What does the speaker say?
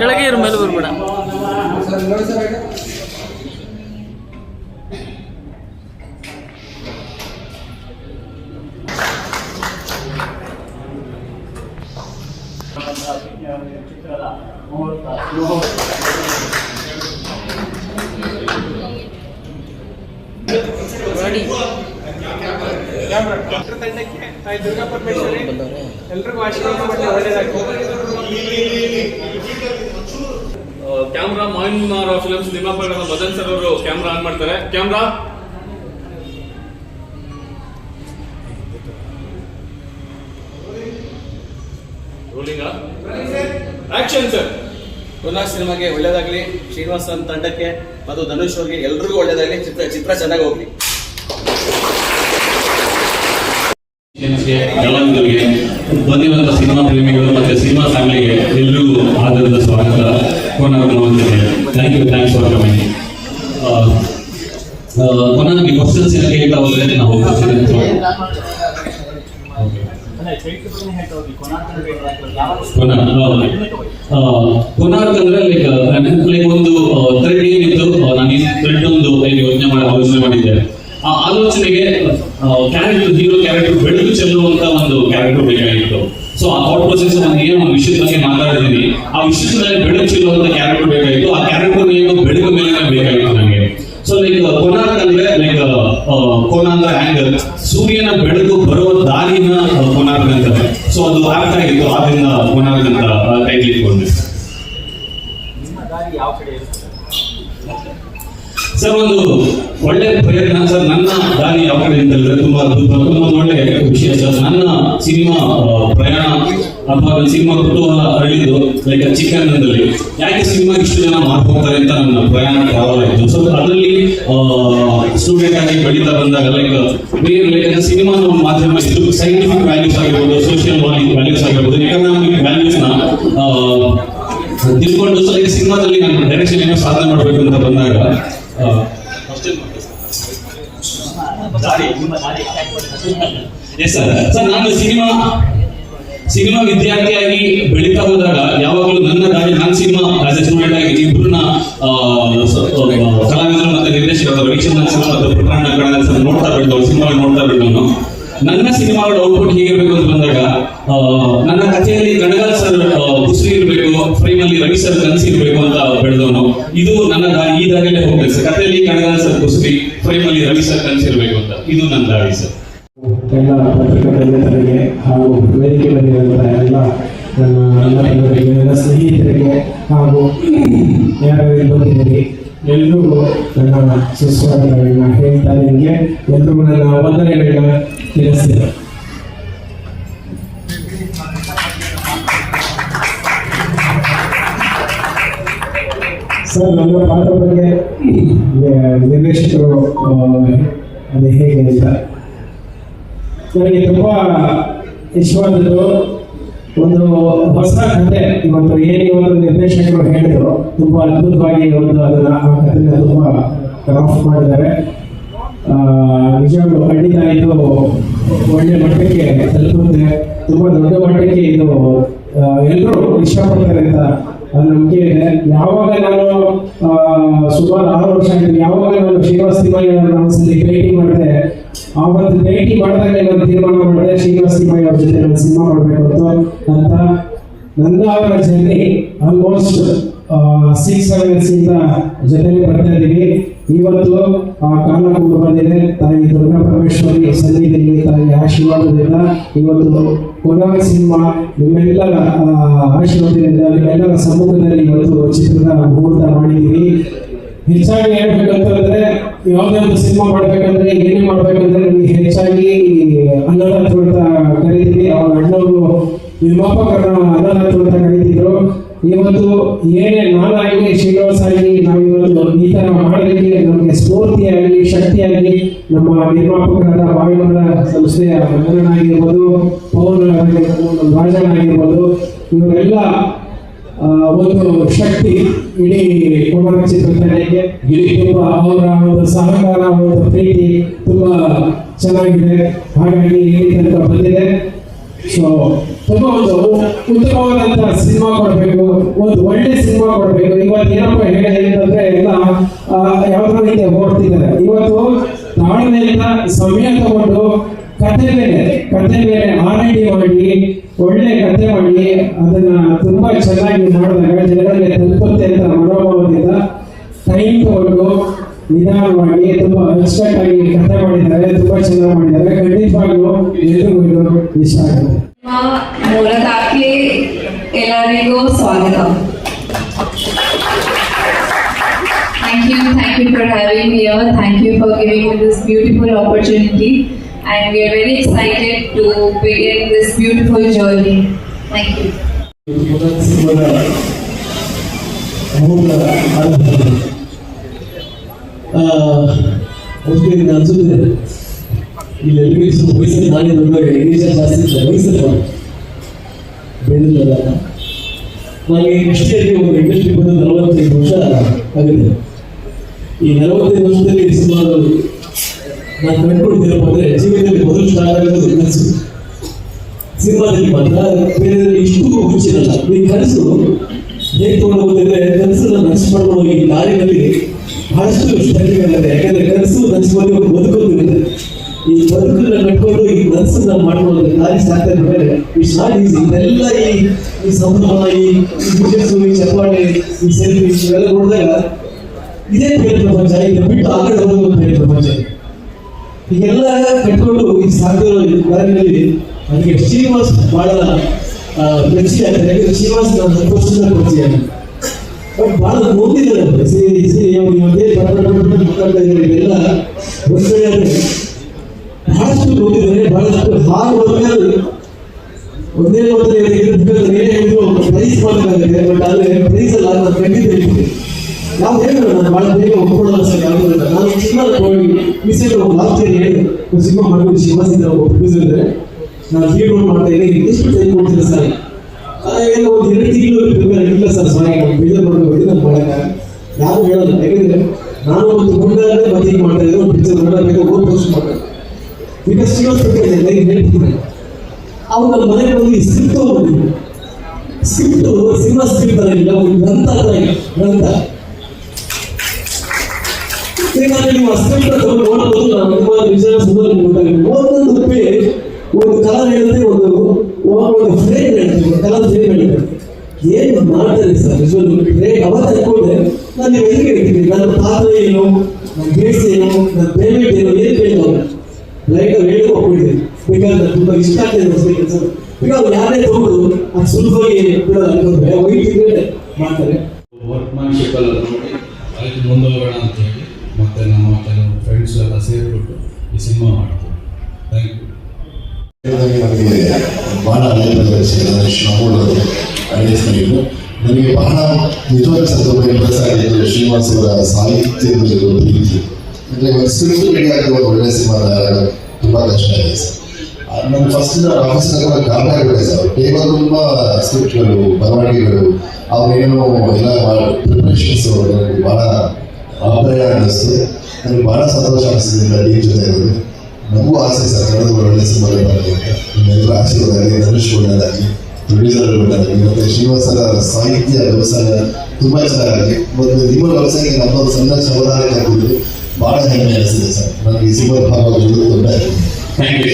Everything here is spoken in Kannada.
ಕೆಳಗೆ ಇರು, ಮೇಲೆ ಬರ್ಬೇಡ. ಚಿತ್ರದ ಮುಹೂರ್ತ ತಂಡಕ್ಕೆ ದುರ್ಗಾ ಪರಮೇಶ್ವರಿ ಎಲ್ರಿಗೂ ಕ್ಯಾಮ್ರಾ ಮಾವಿನ ಫಿಲ್ಮ್ಸ್ ನಿರ್ಮಾಪಕರಾದ ಮದನ್ ಸರ್ ಅವರು ಕ್ಯಾಮ್ರಾ ಆನ್ ಮಾಡ್ತಾರೆ. ಕ್ಯಾಮ್ರಾ? ರೋಲಿಂಗ್ ಆಕ್ಷನ್ ಸರ್ ಪುನಃ ಸಿನಿಮಾಗೆ ಒಳ್ಳೇದಾಗ್ಲಿ. ಶ್ರೀನಿವಾಸ್ ಅಂತ ತಂಡಕ್ಕೆ ಮತ್ತು ಧನುಷ್ ಅವ್ರಿಗೆ ಎಲ್ರಿಗೂ ಒಳ್ಳೇದಾಗ್ಲಿ. ಚಿತ್ರ ಚಿತ್ರ ಚೆನ್ನಾಗಿ ಹೋಗ್ಲಿ. ಕಲಾವಿದರಿಗೆ ಬಂದಿರುವಂತ ಸಿನಿಮಾ ಪ್ರೇಮಿಗಳು ಮತ್ತೆ ಸಿನಿಮಾ ಫ್ಯಾಮಿಲಿಗೆ ಎಲ್ರಿಗೂ ಆಧಾರದ ಸ್ವಾಗತ. Thank you thanks for coming ಕೋನಾರ್ಗೆ questions ಏನಕ್ಕೆ ಹೇಳ್ತಾ ಹೋದ್ರೆ ನಾವು ಕೊನಾರ್ಕ್ ಅಂದ್ರೆ ಲೈಕ್ ಲೈಕ್ ಒಂದು ಥ್ರೆಡ್ ಏನಿತ್ತು ನಾನು ಈ ಥ್ರೆಡ್ ಒಂದು ಯೋಚನೆ ಮಾಡಿ ಆಲೋಚನೆ ಮಾಡಿದ್ದೆ. ಆ ಆಲೋಚನೆಗೆ ಕ್ಯಾರೆಕ್ಟರ್ ಹೀರೋ ಕ್ಯಾರೆಕ್ಟರ್ ಬೆಳಕು ಚೆಲ್ಲುವಂತ ಒಂದು ಕ್ಯಾರೆಕ್ಟರ್ ಬೇಕಾಗಿತ್ತು ಸೊ ಆ ಥಾಟ್ ಪ್ರೊಸೆಸ್ ನಾನು ಏನು ಒಂದು ವಿಷಯದ ಬಗ್ಗೆ ಮಾತಾಡಿದ್ದೀನಿ. ಆ ವಿಷಯದ ಮೇಲೆ ಬೆಳಕು ಚೆಲ್ಲುವಂತ ಕ್ಯಾರೆಕ್ಟರ್ ಬೇಕಾಗಿತ್ತು. ಆ ಕ್ಯಾರೆಕ್ಟರ್ ಏನು ಬೆಳಕು ಮೇಲೆ ಬೇಕಾಗಿತ್ತು ನನಗೆ. ಸೊ ಲೈಕ್ ಕೊನಾರ್ಕ್ ಅಂದ್ರೆ ಲೈಕ್ ಕೋನ ಅಂದ್ರೆ ಆಂಗಲ್ ಸೂರ್ಯನ ಬೆಳಕು ಬರುವ ದಾರಿನ ಕೊನಾರ್ಕ್ ಅಂತಾರೆ ಸೊ ಅದು ಅರ್ಥ ಆಗಿತ್ತು ಆದ್ರಿಂದ ಕೊನಾರ್ಕ್ ಅಂತ ಟೈಟ್ಲ್ ಇಟ್ಕೊಂಡೆ ಸರ್, ಒಂದು ಒಳ್ಳೆ ಪ್ರಯತ್ನ ಸರ್, ನನ್ನ ದಾರಿ ಯಾವ ಕಡೆ ಅಂತ ಹೇಳಿದ್ರೆ ತುಂಬಾ ಒಳ್ಳೆ ವಿಷಯ, ಸರ್. ನನ್ನ ಸಿನಿಮಾ ಪ್ರಯಾಣ ಅಥವಾ ನನ್ನ ಸಿನಿಮಾ ಕುತೂಹಲ ಅರಳಿದ್ದು ಲೈಕ್ ಚಿಕ್ಕಂದಿನಲ್ಲಿ ಯಾಕೆ ಸಿನಿಮಾ ಇಷ್ಟು ಜನ ಮಾಡ್ಕೋತಾರೆ ಅಂತ ನನ್ನ ಪ್ರಯಾಣ ಪ್ರಾರಂಭ ಆಯಿತು ಸೊ ಅದರಲ್ಲಿ ಸ್ಟೂಡೆಂಟ್ ಆಗಿ ಬೆಳೀತಾ ಬಂದಾಗ ಲೈಕ್ ಬೇರೆ ಲೈಕ್ ಸಿನಿಮಾ ಮಾಧ್ಯಮ ಇದು ಸೈಂಟಿಫಿಕ್ ವ್ಯಾಲ್ಯೂಸ್ ಆಗಿರ್ಬೋದು ಸೋಷಿಯಲ್ ವ್ಯಾಲ್ಯೂಸ್ ಆಗಿರ್ಬೋದು ಎಕನಾಮಿಕ್ ವ್ಯಾಲ್ಯೂಸ್ನ ತಿಳ್ಕೊಂಡು ಸಿನಿಮಾದಲ್ಲಿ ನಾನು ಡೈರೆಕ್ಷನ್ ಏನೋ ಸಾಧನೆ ಮಾಡಬೇಕು ಅಂತ ಬಂದಾಗ ಆ, ಎಸ್ ಸರ್ ಸರ್ ನಾನು ಸಿನಿಮಾ ಸಿನಿಮಾ ವಿದ್ಯಾರ್ಥಿಯಾಗಿ ಬೆಳೀತಾ ಹೋದಾಗ ಯಾವಾಗಲೂ ನನ್ನ ದಾರಿ ನಾನು ಸಿನಿಮಾ ಆಸ್ ಎ ಸ್ಟೂಡೆಂಟ್ ಆಗಿ ಇಬ್ಬರನ್ನ ಕಲಾವಿದರು ಮತ್ತೆ ನಿರ್ದೇಶಕರು ರವಿಚಂದ್ರನ್ ಮತ್ತು ಪುಟ್ಟಣ್ಣ ಕಣಗಾಲ್ ಸರ್ ನೋಡ್ತಾ ಬಿಟ್ಟು ಸಿನಿಮಾ ನೋಡ್ತಾ ಬಿಟ್ಟು ನನ್ನ ಸಿನಿಮಾಗಳ ಔಟ್ಪುಟ್ ಹೇಗಿರ್ಬೇಕು ಅಂತ ಬಂದಾಗ ನನ್ನ ಕಥೆಯಲ್ಲಿ ಕಣಗಾಲ್ ಸರ್ ಕುಸ್ರಿ ಇರಬೇಕು ಫ್ರೇಮ್ ಅಲ್ಲಿ ರವಿ ಸರ್ ಕನಸು ಇರಬೇಕು ಅಂತ ಬೆಳೆದವನು ಇದು ನನ್ನ ದಾರಿ, ಈ ದಾರಿಯಲ್ಲೇ ಹೋಗ್ಬೇಕು ಸರ್. ಕಥೆಯಲ್ಲಿ ಕಣಗಾಲ್ ಸರ್ ಕುಸ್ರಿ ಅಲ್ಲಿ ರವಿ ಸರ್ ಕನಸು ಇರಬೇಕು ಅಂತ. ಇದು ನನ್ನ ದಾರಿ ಸರ್. ಎಲ್ಲ ಪತ್ರಿಕಾ ಹಾಗೂ ವೇದಿಕೆ ಎಲ್ಲ ನನ್ನ ನನ್ನ ಸ್ನೇಹಿತರಿಗೆ ಹಾಗೂ ಯಾರ್ಯಾರು ಬಂದಿದ್ದೀರಿ ನನ್ನ ಸುಸ್ವಾಗತಗಳನ್ನ ಹೇಳ್ತಾ ನಿಮಗೆ ಎಲ್ರಿಗೂ ನನ್ನ ವಂದನೆಗಳನ್ನ ತಿಳಿಸ್ತೀನಿ. ಸರ್ ನನ್ನ ಪಾತ್ರ ಬಗ್ಗೆ ನಿರ್ದೇಶಕರು ಅದು ಹೇಗೆ ಅಂತ. ನನಗೆ ತುಂಬ ಇಷ್ಟವಾದದ್ದು ಒಂದು ಹೊಸ ಕತೆ, ಇವತ್ತು ಏನು ಇವತ್ತು ನಿರ್ದೇಶಕರು ಹೇಳಿದ್ರು, ತುಂಬಾ ಅದ್ಭುತವಾಗಿ ಒಂದು ಅದನ್ನ, ಆ ಕಥೆನ ತುಂಬಾ ಕ್ರಾಫ್ಟ್ ಮಾಡಿದ್ದಾರೆ. ನಿಜವಾಗ್ಲೂ ಖಂಡಿತ ಇದು ಒಳ್ಳೆ ಮಟ್ಟಕ್ಕೆ ತಲುಪುತ್ತೆ. ತುಂಬಾ ದೊಡ್ಡ ಮಟ್ಟಕ್ಕೆ ಇದು ಎಲ್ಲರೂ ಇಷ್ಟಪಡ್ತಾರೆ ಅಂತ ನಮಗೆ ಯಾವಾಗ ನಾನು ಸುಮಾರು ಆರು ವರ್ಷ ಆಯ್ತು, ಯಾವಾಗ ನಾನು ಶ್ರೀನಿವಾಸ ತಿಮ್ಮಯ್ಯ ಅವ್ರನ್ನ ಭೇಟಿ ಮಾಡಿದೆ, ಆವತ್ತು ಭೇಟಿ ಮಾಡಿದಾಗ ನಾನು ತೀರ್ಮಾನ ಮಾಡಿದೆ, ಶ್ರೀನಿವಾಸ ತಿಮ್ಮಯ್ಯ ಅವ್ರ ಜೊತೆ ನಾನು ಸಿನಿಮಾ ಮಾಡಬೇಕು ಅಂತ. ಅಂತ ನನ್ನ ಅವರ ಜರ್ನಿ ಆಲ್ಮೋಸ್ಟ್ ಸಿಕ್ಸ್ ಸೆವೆನ್ಸ್ ಇಂದ ಜೊತೆಗೆ ಬರ್ತಾ ಇದ್ದೀವಿ ಇವತ್ತು ಆ ಕಾಲ ಕೂಡ ಬಂದಿದೆ, ತಾಯಿ ದುರ್ಗಾ ಪರಮೇಶ್ವರಿ ಸನ್ನಿಧಿಯಲ್ಲಿ ತಾಯಿ ಆಶೀರ್ವಾದದಿಂದ ಇವತ್ತು ಕೊನಾಗ ಸಿನಿಮಾ, ನಿಮ್ಮೆಲ್ಲರ ಆಶೀರ್ವಾದದಿಂದ ನಿಮ್ಮೆಲ್ಲರ ಸಮ್ಮುಖದಲ್ಲಿ ಇವತ್ತು ಚಿತ್ರದ ಮುಹೂರ್ತ ಮಾಡಿದ್ದೀವಿ ಹೆಚ್ಚಾಗಿ ಹೇಳ್ಬೇಕಂತಂದ್ರೆ ಯಾವುದೇ ಒಂದು ಸಿನಿಮಾ ಮಾಡ್ಬೇಕಂದ್ರೆ, ಏನೇ ಮಾಡ್ಬೇಕಂದ್ರೆ ನಮಗೆ ಹೆಚ್ಚಾಗಿ ಅನ್ನದಾತ ಅಂತ ಕರೀತೀವಿ ಅವ್ರ ಅಣ್ಣವರು ನಿರ್ಮಾಪಕರನ್ನ ಅನ್ನದಾತ ಅಂತ ಕರೀತಿದ್ರು ಇವತ್ತು ಏನೇ ನಾನಾಗಲಿ ಶ್ರೀನಿವಾಸ ಆಗಲಿ ನಾವು ಇವತ್ತು ಈ ತರ ಮಾಡೋದಕ್ಕೆ ನಮಗೆ ಸ್ಫೂರ್ತಿಯಾಗಿ ಶಕ್ತಿಯಾಗಿ ನಮ್ಮ ನಿರ್ಮಾಪಕರಾದ ಬಾವಿಮರ ಸಂಸ್ಥೆಯ ಮಂಗನಾಗಿರ್ಬೋದು ಪವನ್ ನಮ್ಮ ರಾಜನಾಗಿರ್ಬೋದು ಇವರೆಲ್ಲ ಒಂದು ಶಕ್ತಿ ಇಡೀ ಕುಮಾರ ಚಿತ್ರತಂಡಕ್ಕೆ ತುಂಬ ಅವರ ಒಂದು ಸಹಕಾರ, ಒಂದು ಪ್ರೀತಿ ತುಂಬ ಚೆನ್ನಾಗಿದೆ. ಹಾಗಾಗಿ ಇಲ್ಲಿ ತನಕ ಬಂದಿದೆ. ಸೊ ತುಂಬ ಒಂದು ಉತ್ತಮವಾದಂತಹ ಸಿನಿಮಾ ಕೊಡಬೇಕು, ಒಂದು ಒಳ್ಳೆ ಸಿನಿಮಾ ಕೊಡಬೇಕು. ಇವತ್ತು ಏನಪ್ಪ ಹೇಳಿ ಅಂತಂದ್ರೆ, ಎಲ್ಲ ಯಾವ್ದೋ ರೀತಿ ಓಡ್ತಿದ್ದಾರೆ. ಇವತ್ತು ತಾಳ್ಮೆಯಿಂದ ಸಮಯ ತಗೊಂಡು ಕತೆ ಮೇಲೆ ಕತೆ ಮೇಲೆ ಡಿ ಮಾಡಿ, ಒಳ್ಳೆ ಕತೆ ಮಾಡಿ, ಅದನ್ನ ತುಂಬಾ ಚೆನ್ನಾಗಿ ಮಾಡಿದಾಗ ಜನಗಳಿಗೆ ತಲುಪುತ್ತೆ ಅಂತ ಮನೋಭಾವದಿಂದ ಟೈಮ್ ತಗೊಂಡು ನಿಧಾನವಾಗಿ ತುಂಬಾ ಅಚ್ಚುಕಟ್ಟಾಗಿ ಆಗಿ ಕತೆ ಮಾಡಿದ್ದಾರೆ ತುಂಬಾ ಚೆನ್ನಾಗಿ ಮಾಡಿದ್ದಾರೆ ಖಂಡಿತವಾಗ್ಲೂ ಎಲ್ರಿಗೂ ಇದು ಇಷ್ಟ ಆಗುತ್ತೆ ಮೂಲದಾಕೆ ಎಲ್ಲರಿಗೂ ಸ್ವಾಗತ Thank you, thank you for having me here. Thank you for giving me this beautiful opportunity. And we are very excited to begin this beautiful journey. Thank you. ಸಿನಿಮಾದ ಅಮೂಲ್ಯ ಅದಕ್ಕೆ ನನಗೆ ಅನ್ಸುತ್ತೆ ಇಲ್ಲೆಲ್ಲರಿಗೂ ಸ್ವಲ್ಪ ವಯಸ್ಸಲ್ಲಿ ನಾನೇ ದೊಡ್ಡ ಇಂಗ್ಲೀಷ್ ಜಾಸ್ತಿ ಇರ್ತದೆ ವಯಸ್ಸಲ್ಲಿ ನನಗೆ ಇಯರ್ಗೆ ಒಂದು ಇಂಡಸ್ಟ್ರಿ ಬಂದು ನಲವತ್ತೈದು ವರ್ಷ ಆಗಿದೆ. ಈ ನಲವತ್ತೈದು ವರ್ಷದಲ್ಲಿ ಸುಮಾರು ನಾನು ಕಂಡುಕೊಂಡಿದ್ದೀರಪ್ಪ ಅಂದರೆ ಜೀವನದಲ್ಲಿ ಮೊದಲು ಸ್ಟಾರ್ ಆಗೋದು ಕನಸು ಸಿನಿಮಾದಲ್ಲಿ ಮಾತ್ರ ಬೇರೆ ಇಷ್ಟು ಹುಚ್ಚಿರಲ್ಲ ನೀವು ಕನಸು ಹೇಗೆ ತಗೊಂಡು ಕನಸನ್ನ ನಷ್ಟ ಮಾಡ್ಕೊಂಡು ಹೋಗಿ ದಾರಿನಲ್ಲಿ ಬಹಳಷ್ಟು ಸ್ಟ್ರಗಲ್ ಯಾಕಂದ್ರೆ ಕನಸು ಒಂದು ಬದುಕೋದಿರುತ್ತೆ ಈ ಬದುಕನ್ನ ಕಟ್ಕೊಂಡು ಈ ಕನಸನ್ನ ಮಾಡ್ಕೊಂಡು ದಾರಿ ಸಾಧ್ಯ ಮೇಲೆ ಶಾರ್ಟ್ ಈಸಿ ಇದೆಲ್ಲ ಈ ಈ ಸಂಭ್ರಮ, ಈ ಬಿಜೆಸು ಈ ಚಪ್ಪಾಳೆ, ಈ ಸೆಲ್ಫಿ, ಇವೆಲ್ಲ ನೋಡಿದಾಗ ಇದೇ ಬೇರೆ ಪ್ರಪಂಚ, ಇದನ್ನ ಬಿಟ್ಟು ಆ ಕಡೆ ಹೋಗೋದು ಬೇರೆ ಪ್ರಪಂಚ. ಈಗೆಲ್ಲ ಕಟ್ಕೊಂಡು ಈ ಸಾಧ್ಯ ದಾರಿನಲ್ಲಿ ನನಗೆ ಶ್ರೀನಿವಾಸ್ ಬಹಳ ಪರಿಚಯ ಆಗ್ತದೆ ಯಾಕಂದ್ರೆ ಶ್ರೀನಿವಾಸ್ ಬಟ್ ಬಹಳ ನೋಡಿದ್ದಾರೆ ಸಿ ಸಿ ಇವತ್ತೇ ಮಾತಾಡ್ತಾ ಇದ್ದಾರೆ. ಒಂದು ಕಡೆ ಬಹಳಷ್ಟು ಓದಿದ್ದಾರೆ ಬಹಳಷ್ಟು ಹಾರ್ಡ್ ವರ್ಕರ್ ಒಂದೇ ಮೊದಲು ಹೇಳಿದ್ರು ಪ್ರೈಸ್ ಮಾಡಬೇಕಾಗುತ್ತೆ ಬಟ್ ಪ್ರೈಸ್ ಅಲ್ಲ ನಾನು ಖಂಡಿತ ನಾವು ನಾನು ಭಾಳ ಬೇಗ ಒಪ್ಕೊಳ್ಳೋಲ್ಲ ಸರ್ ಯಾವುದಿಲ್ಲ ನಾನು ಸಿನಿಮಾ ಮಿಸೇಜ್ ಲಾಸ್ಟ್ ಇಯರ್ ಹೇಳಿ, ಒಂದು ಸಿನಿಮಾ ಮಾಡ್ಕೊಂಡು ಶಿವಾಸಿಂದ ಒಪ್ಪಿಸಿದ್ರೆ ನಾನು ಹೀರೋ ಮಾಡ್ತಾ ಇದ್ದೀನಿ. ಎಷ್ಟು ಟೈಮ್ ಕೊಡ್ತೀನಿ ಸರ್? ಆ, ಒಂದು ಎರಡು ತಿಂಗಳು ಪ್ರಿಪೇರ್ ಇಲ್ಲ ಸರ್ ಸಾರಿ ನಾನು ಬೇಜಾರು ಮಾಡ್ಕೊಂಡು ನಾನು ಮಾಡಲ್ಲ. ಯಾರು ಹೇಳಲ್ಲ ಯಾಕಂದ್ರೆ ನಾನು ಒಂದು ಮತ್ತೆ ಈಗ ಮಾಡ್ತಾ ಇದ್ದೆ ಒಂದು ಪಿಕ್ಚರ್ ಮಾಡಬೇಕು ಓದ್ ಪೋಸ್ಟ್ ಮಾಡ್ತಾರೆ ಬಿಕಾಸ್ ಶ್ರೀವಾಸ್ ಬಗ್ಗೆ ಹೇಳ್ತೀನಿ. ಅವ್ರು ನಮ್ಮ ಮನೆಗೆ ಬಂದು ಸ್ಕ್ರಿಪ್ಟ್ ಬಂದಿದ್ರು ಸ್ಕ್ರಿಪ್ಟ್ ಸಿನಿಮಾ ಸ್ಕ್ರಿಪ್ಟ್ ತರ ಇಲ್ಲ ಒಂದು ಗ್ರಂಥ ತರ ಇಲ್ಲ ಗ್ರಂಥ. ನೀವು ಅಸ್ಕ್ರಿಪ್ಟ್ ತಗೊಂಡು ನೋಡಬಹುದು ನಾನು ವಿಷಯ ಸುಮಾರು ಗೊತ್ತಾಗುತ್ತೆ. ಒಂದೊಂದು ಪೇಜ್ ಒಂದು ಕಲರ್ ಹೇಳಿದ್ರೆ ಒಂದು ಒಂದು ಫ್ರೇಮ್ ಹೇಳ್ತೀವಿ ಕಲರ್ ಫ್ರೇಮ್ ಹೇಳ್ತೀವಿ ಏನು ಮಾಡ್ತಾರೆ ಸರ್ ವಿಜುವಲ್ ಫ್ರೇಮ್ ಅವತ್ತು ಅನ್ಕೊಂಡೆ ನಾನು ನೀವು ಎಲ್ಲಿಗೆ ಹೇಳ್ತೀನಿ ನನ್ನ ಪಾತ್ರ ಏನು ನನ್ನ ಬೇಸ್ ಏನು ನನ್ನ ಪೇಮೆಂಟ್ ಏನು ಏನು ಕೇಳಿಲ್ಲ ಲೈಟ್ ಹೇಳಿ ಹೋಗ್ಬಿಟ್ಟಿದೆ ಬಿಕಾಸ್ ನಾನು ತುಂಬಾ ಇಷ್ಟ ಆಗ್ತದೆ ಅನ್ಸುತ್ತೆ ಕೆಲಸ ಬಿಕಾಸ್ ಯಾರೇ ತಗೊಂಡು ಅದು ಸುಲಭವಾಗಿ ಬಿಡೋದು ಅನ್ಕೊಂಡ್ರೆ ವೈಟ್ ಇದ್ರೆ ಮಾಡ್ತಾರೆ ವರ್ಕ್ಮ್ಯಾನ್ಶಿಪ್ ಎಲ್ಲ ನೋಡಿ ಅದಕ್ಕೆ ಮುಂದೋಗೋಣ ಅಂತ ಹೇಳಿ ಮತ್ತೆ ನಮ್ಮ ಕೆಲವು ಫ್ರೆಂಡ್ಸ್ ಎಲ್ಲ ಸೇರಿಬಿಟ್ಟು ಈ ಸಿನಿಮಾ ಮಾಡ್ತೀವಿ ಥ್ಯಾಂಕ್ ಯು ನನಗೆ ಬಹಳ ಅನೇಕ ಶ್ರಮಗಳು ಅಳಿಸ್ತಾಯಿದ್ದು ನನಗೆ ಬಹಳ ನಿಜವಾದ ಸಂದರ್ಭ ಇಂಪ್ರೆಸ್ ಆಗಿದ್ದು, ಶ್ರೀನಿವಾಸ್ ಅವರ ಸಾಹಿತ್ಯದ ಮೇಲೆ ಪ್ರೀತಿ. ಅಂದರೆ ರೆಡಿ ಆಗಿ ಒಂದು ಒಳ್ಳೆ ಸಿನಿಮಾ ತುಂಬ ಕಷ್ಟ ಇದೆ. ಸರ್ ನನ್ನ ಫಸ್ಟ್ ಆಫೀಸ್ನಾಗ ಗಾಬರಿ ಆಗಿಬಿಟ್ಟೆ ಸರ್ ಟೇಬಲ್ ತುಂಬ ಸ್ಕ್ರಿಪ್ಟ್ಗಳು ಬರವಣಿಗೆಗಳು, ಅವರೇನು ಎಲ್ಲ ಪ್ರಿಪ್ರೇಷನ್ಸ್ ನನಗೆ ಭಾಳ ಅಭಯ ಅನ್ನಿಸ್ತು. ನನಗೆ ಭಾಳ ಸಂತೋಷ ಅನಿಸ್ತಿದೆ ಟೀಮ್ ಜೊತೆ ಇರೋದು. ನಮಗೂ ಆಸೆ ಸರ್ ಕನ್ನಡದ ಒಳ್ಳೆ ಸಿನಿಮಾ ಬರಲಿ ಅಂತ. ನಿಮ್ಮೆಲ್ಲರ ಆಶೀರ್ವಾದ ಆಗಲಿ ಧನುಷ್ ಒಳ್ಳೆಯದಾಗಲಿ ಪ್ರೊಡ್ಯೂಸರ್ ಒಳ್ಳೆಯದಾಗಲಿ ಮತ್ತು ಶ್ರೀನಿವಾಸರ ಸಾಹಿತ್ಯ ವ್ಯವಸಾಯ ತುಂಬ ಚೆನ್ನಾಗಿ, ಮತ್ತು ನಿಮ್ಮ ವ್ಯವಸಾಯಕ್ಕೆ ನಮ್ಮ ಸಣ್ಣ ಸಮಾಧಾನ ಭಾಳ ಹೆಮ್ಮೆ ಅನಿಸಿದೆ ಸರ್. ನನಗೆ ಈ ಸಿನಿಮಾ ಭಾಗವಾಗಿದ್ದು ತುಂಬ ಥ್ಯಾಂಕ್ ಯು